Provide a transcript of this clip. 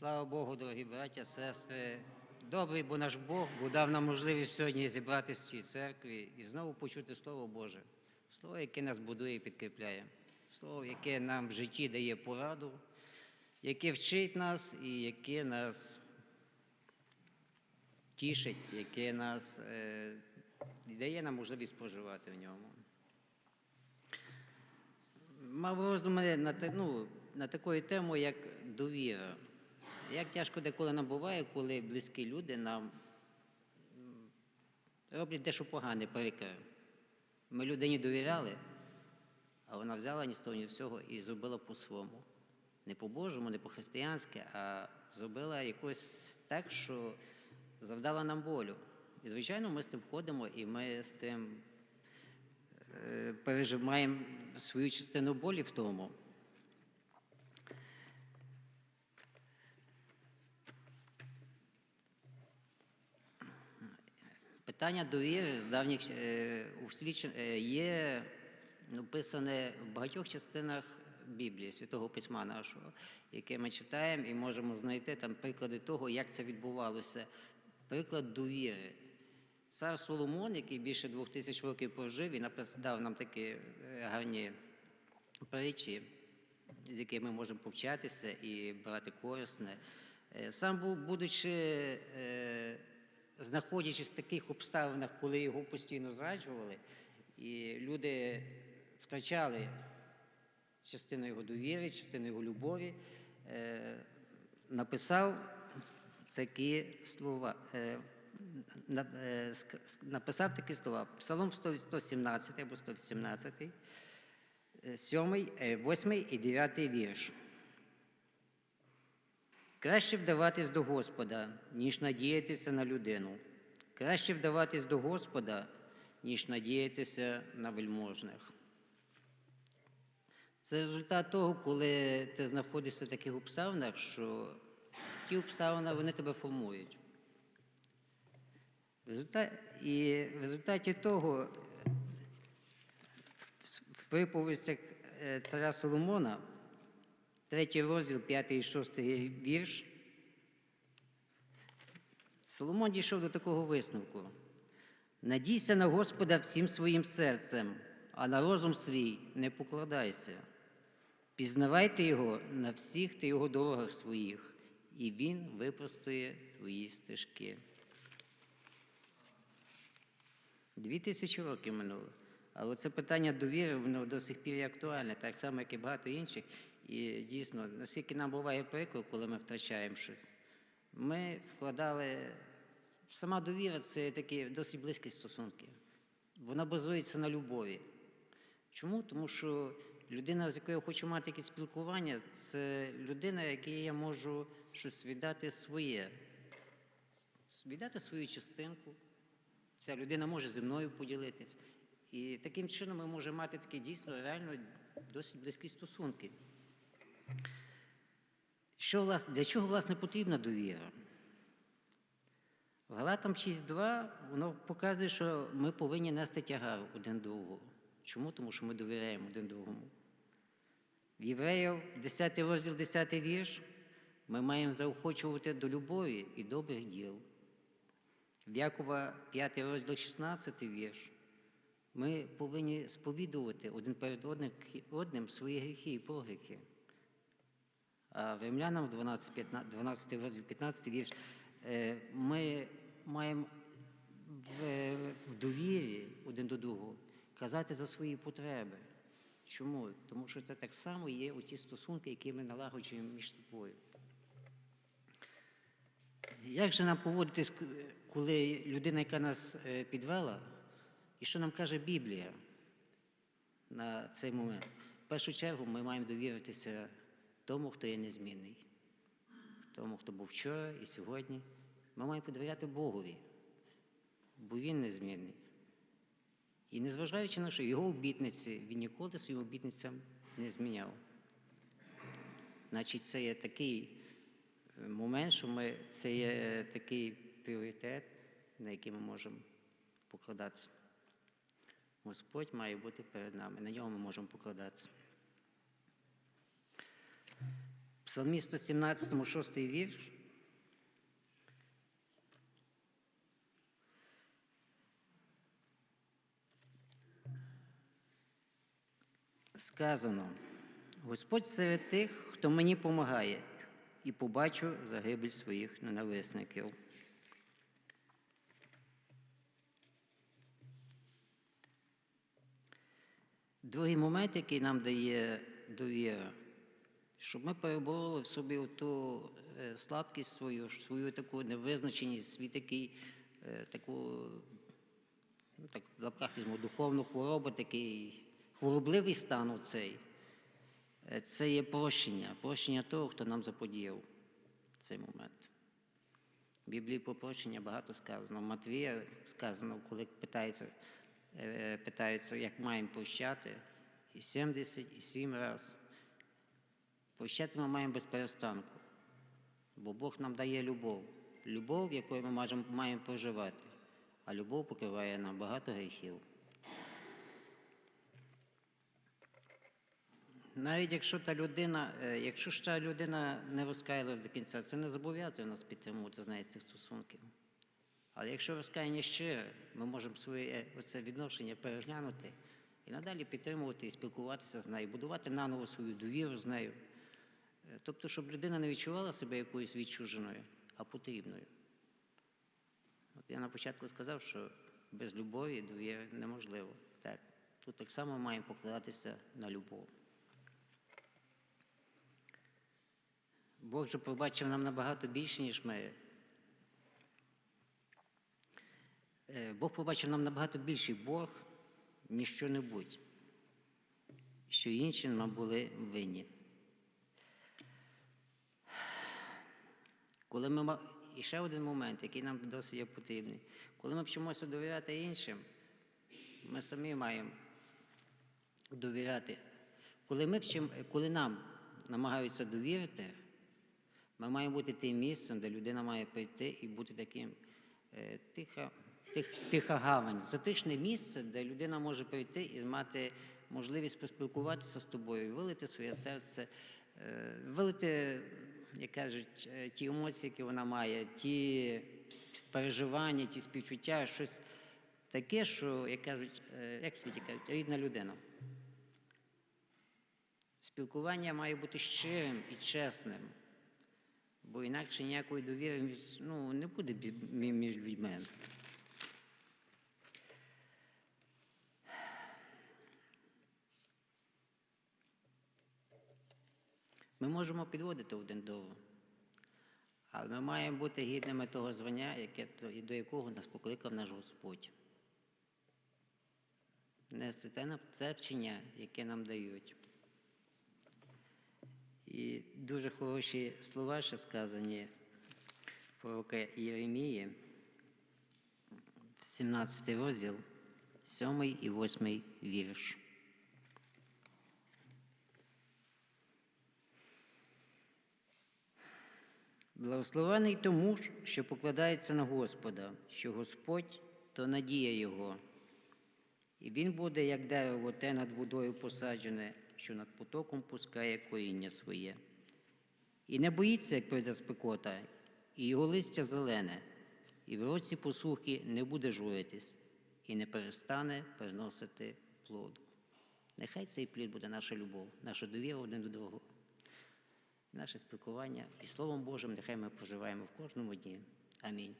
Слава Богу, дорогі браття, сестри. Добрий, бо наш Бог бо дав нам можливість сьогодні зібратися в цій церкві і знову почути Слово Боже. Слово, яке нас будує і підкріпляє. Слово, яке нам в житті дає пораду, яке вчить нас і яке нас тішить, яке нас е, дає нам можливість проживати в ньому. Мав роздуми на, ну, на такою темою, як довіра. Як тяжко деколи нам буває, коли близькі люди нам роблять дещо погане, прикре. Ми людині довіряли, а вона взяла ні з того, ні всього і зробила по-своєму. Не по-божому, не по-християнськи, а зробила якось так, що завдала нам болю. І, звичайно, ми з тим ходимо, і ми з тим е, переживаємо свою частину болі в тому. Питання довіри з давніх е, е, є написане в багатьох частинах Біблії, Святого Письма нашого, яке ми читаємо і можемо знайти там приклади того, як це відбувалося. Приклад довіри. Цар Соломон, який більше двох тисяч років прожив, і дав нам такі е, гарні притчі, з якими ми можемо повчатися і брати корисне. Сам був, будучи, знаходячись в таких обставинах, коли його постійно зраджували, і люди втрачали частину його довіри, частину його любові, е, написав такі слова. е, е, Написав такі слова. Псалом 117 або 118, 7, 8 і 9 вірш. Краще вдаватись до Господа, ніж надіятися на людину. Краще вдаватись до Господа, ніж надіятися на вельможних. Це результат того, коли ти знаходишся в таких обставинах, що ті обставини вони тебе формують. І в результаті того, в приповістях е, царя Соломона, третій розділ, п'ятий шостий вірш, Соломон дійшов до такого висновку. Надійся на Господа всім своїм серцем, а на розум свій не покладайся. Пізнавайте Його на всіх ти його дорогах своїх, і Він випростує твої стежки. Дві тисячі років минуло. Але це питання довіри, воно до сих пір актуальне, так само, як і багато інших. І дійсно, наскільки нам буває приклад, коли ми втрачаємо щось, ми вкладали. Сама довіра це такі досить близькі стосунки. Вона базується на любові. Чому? Тому що людина, з якою я хочу мати якесь спілкування, це людина, якій я можу щось віддати своє, віддати свою частинку. Ця людина може зі мною поділитись. І таким чином ми можемо мати такі дійсно реально досить близькі стосунки. Що, власне, для чого, власне, потрібна довіра? В Галатам 6.2 воно показує, що ми повинні нести тягар один другого. Чому? Тому що ми довіряємо один другому. В Євреїв, 10 розділ, 10 вірш, ми маємо заохочувати до любові і добрих діл. В Якова 5 розділ 16 вірш. Ми повинні сповідувати один перед одним, свої гріхи і прогріхи. А в Римлянам 12, 15, 12 розділ 15 вірш. е, Ми маємо в, в довірі один до другого казати за свої потреби. Чому? Тому що це так само є у ті стосунки, які ми налагоджуємо між собою. Як же нам поводитись, коли людина, яка нас е, підвела, і що нам каже Біблія на цей момент? В першу чергу ми маємо довіритися тому, хто є незмінний, тому, хто був вчора і сьогодні. Ми маємо подивляти Богові, бо Він незмінний. І незважаючи на що його обітниці, він ніколи своїм обітницям не зміняв. Значить, це є такий е, момент, що ми, це є такий пріоритет, на який ми можемо покладатися. Господь має бути перед нами, на нього ми можемо покладатися. Псалмі 117, 6 вірш. Сказано, Господь серед тих, хто мені помагає, і побачу загибель своїх ненависників. Другий момент, який нам дає довіра, щоб ми перебороли в собі ту е, слабкість свою, свою таку невизначеність, свій такий, е, таку, ну, так, в лапках візьму, духовну хворобу, такий хворобливий стан оцей. Е, Це є прощення, прощення того, хто нам заподіяв цей момент. В Біблії про прощення багато сказано. Матвія сказано, коли питаються, е, питаються, як маємо прощати, і 70, і 7 разів. Прощати ми маємо без перестанку, бо Бог нам дає любов. Любов, якою ми можемо- маємо проживати, а любов покриває нам багато гріхів. Навіть якщо та людина, е, якщо ж та людина не розкаялась до кінця, це не зобов'язує нас підтримувати знаєте, цих стосунків. Але якщо розкаяння щире, ми можемо своє оце відношення переглянути і надалі підтримувати і спілкуватися з нею, будувати наново свою довіру з нею. Тобто, щоб людина не відчувала себе якоюсь відчуженою, а потрібною. От я на початку сказав, що без любові довіри неможливо. Так. Тут так само маємо покладатися на любов. Бог же побачив нам набагато більше, ніж ми. Е, Бог побачив нам набагато більший Бог, ніж що-небудь, що інші нам були винні. Коли ми І ще один момент, який нам досить є потрібний. Коли ми вчимося довіряти іншим, ми самі маємо довіряти. Коли, ми вчим... коли нам намагаються довірити, ми маємо бути тим місцем, де людина має прийти і бути таким е, тиха, тих, тиха гавань, затишне місце, де людина може прийти і мати можливість поспілкуватися з тобою, вилити своє серце, е, вилити, як кажуть, е, ті емоції, які вона має, ті переживання, ті співчуття, щось таке, що, як кажуть, е, як світі кажуть, рідна людина. Спілкування має бути щирим і чесним, бо інакше ніякої довіри ну, не буде між людьми. Ми можемо підводити один до але ми маємо бути гідними того звання, яке, до якого нас покликав наш Господь. На- це вчення, яке нам дають. І дуже хороші слова ще сказані пророка Єремії, 17 розділ, 7 і 8 вірш. Благословений тому, що покладається на Господа, що Господь то надія Його. І він буде, як дерево, те над водою посаджене, що над потоком пускає коріння своє. І не боїться, як прийде спекота, і його листя зелене, і в році посухи не буде журитись, і не перестане приносити плоду. Нехай цей плід буде наша любов, наша довіра один до другого, наше спілкування і Словом Божим нехай ми проживаємо в кожному дні. Амінь.